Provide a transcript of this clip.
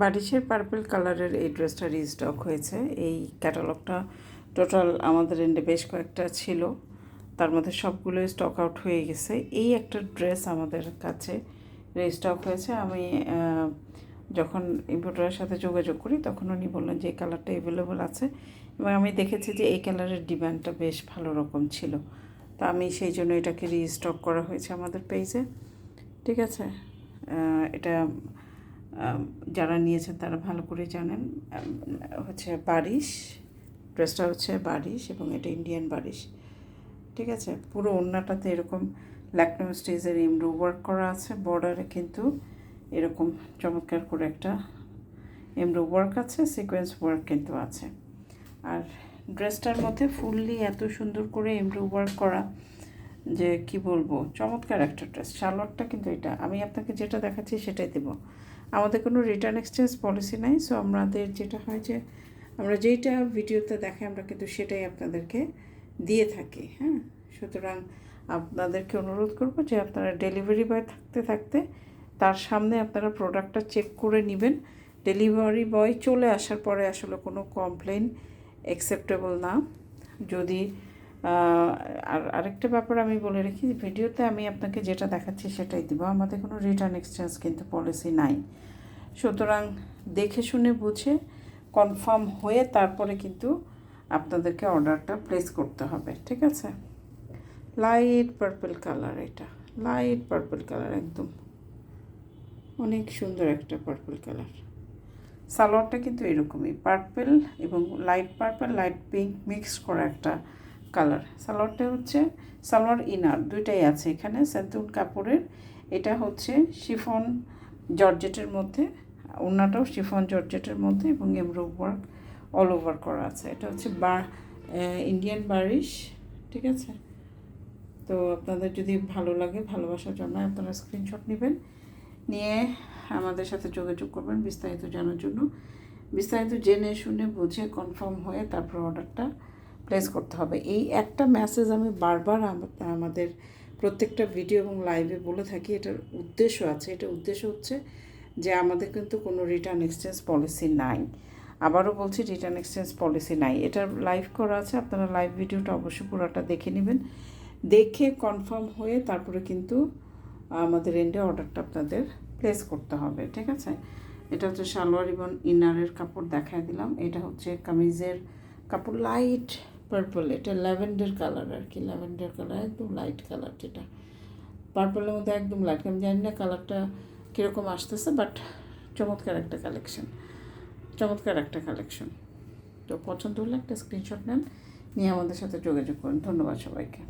বারিশের purple কালারের এই ড্রেসটা রিস্টক হয়েছে। এই ক্যাটালগটা টোটাল আমাদের এন্ডে বেশ কয়েকটা ছিল। তার মধ্যে সবগুলো স্টক আউট হয়ে গেছে। এই একটা ড্রেস আমাদের কাছে রিস্টক হয়েছে। আমি যখন ইম্পোর্টারের সাথে যোগাযোগ করি, তখন উনি বললেন যে, এই কালারটা অ্যাভেলেবল আছে। এবং আমি দেখেছি যে, এই কালারের ডিমান্ডটা বেশ ভালো রকম ছিল। তা আমি সেই জন্য এটাকে রিস্টক করা হয়েছে আমাদের পেজে ঠিক আছে? এটা যারা নিয়েছেন তারা ভালো করে জানেন হচ্ছে বারিশ, ড্রেসটা হচ্ছে বারিশ এবং এটা ইন্ডিয়ান বারিশ, ঠিক আছে? পুরো ওড়নাটাতে এরকম ল্যাকনো স্টেজের এমব্রো ওয়ার্ক করা আছে, বর্ডারে কিন্তু এরকম চমৎকার করে একটা এমব্রো ওয়ার্ক আছে, সিকোয়েন্স ওয়ার্ক কিন্তু আছে। আর ড্রেসটার মধ্যে ফুললি এত সুন্দর করে এমব্রো ওয়ার্ক করা যে কি বলব? চমৎকার একটা ড্রেস। সালোয়ারটা কিন্তু এটা। আমি আপনাকে যেটা দেখাচ্ছি সেটাই দেবো। আমাদের কোনো রিটার্ন এক্সচেঞ্জ পলিসি নাই সো আমাদের যেটা হয় যে, আমরা যেইটা ভিডিওতে দেখাই, আমরা কিন্তু সেটাই আপনাদেরকে দিয়ে থাকি হ্যাঁ? সুতরাং আপনাদেরকে অনুরোধ করব যে আপনারা ডেলিভারি বয় থাকতে থাকতে তার সামনে আপনারা প্রোডাক্টটা চেক করে নেবেন। ডেলিভারি বয় চলে আসার পরে আসলে কোনো কমপ্লেন অ্যাকসেপ্টেবল না। যদি আর আরেকটা ব্যাপার আমি বলে রাখি ভিডিওতে আমি আপনাকে যেটা দেখাচ্ছি সেটাই দিব। আমাদের কোনো রিটার্ন এক্সচেঞ্জ কিন্তু পলিসি নাই। সুতরাং দেখে শুনে বুঝে কনফার্ম হয়ে তারপরে কিন্তু আপনাদেরকে অর্ডারটা প্লেস করতে হবে, ঠিক আছে? লাইট পার্পল কালার এটা। লাইট পার্পল কালার একদম। অনেক সুন্দর একটা পার্পল কালার সালোয়ারটা কিন্তু এরকমই। পার্পল এবং light purple light pink mix করা একটা কালার। সালোয়ারটা হচ্ছে সালোয়ার ইনার, দুইটাই আছে এখানে। সেন্তুন কাপড়ের, এটা হচ্ছে শিফন জর্জেটের মধ্যে ওনাটাও শিফন জর্জেটের মধ্যে এবং এমব্রো ওয়ার্ক অল ওভার করা আছে। এটা হচ্ছে বা ইন্ডিয়ান বারিশ, ঠিক আছে? তো আপনাদের যদি ভালো লাগে, ভালোবাসার জন্য আপনারা স্ক্রিনশট নেবেন। নিয়ে আমাদের সাথে যোগাযোগ করবেন বিস্তারিত জানার জন্য। বিস্তারিত জেনে শুনে বুঝে কনফার্ম হয়ে তারপর অর্ডারটা প্লেস করতে হবে। এই একটা মেসেজ আমি বারবার আম- আমাদের প্রত্যেকটা ভিডিও এবং লাইভে বলে থাকি, এটার উদ্দেশ্য আছে। এটা উদ্দেশ্য হচ্ছে যে আমাদের কিন্তু কোনো রিটার্ন এক্সচেঞ্জ পলিসি নাই। আবারও বলছি রিটার্ন এক্সচেঞ্জ পলিসি নাই। এটা লাইভ করা আছে, আপনারা লাইভ ভিডিওটা অবশ্যই পুরোটা দেখে নেবেন। দেখে কনফার্ম হয়ে তারপরে কিন্তু আমাদের এন্ডে অর্ডারটা আপনাদের প্লেস করতে হবে, ঠিক আছে? এটা হচ্ছে সালোয়ার এবং ইনারের কাপড় দেখায় দিলাম। এটা হচ্ছে কামিজের কাপড় লাইট পার্পল এটা ল্যাভেন্ডার কালার আর কি ল্যাভেন্ডার কালার একদম লাইট কালার যেটা। পার্পলের মধ্যে একদম লাইট আমি জানি না কালারটা কীরকম আসতেছে বাট চমৎকার একটা কালেকশন চমৎকার একটা কালেকশন তো পছন্দ হলে একটা স্ক্রিনশট নেন, নিয়ে আমাদের সাথে যোগাযোগ করুন। ধন্যবাদ সবাইকে।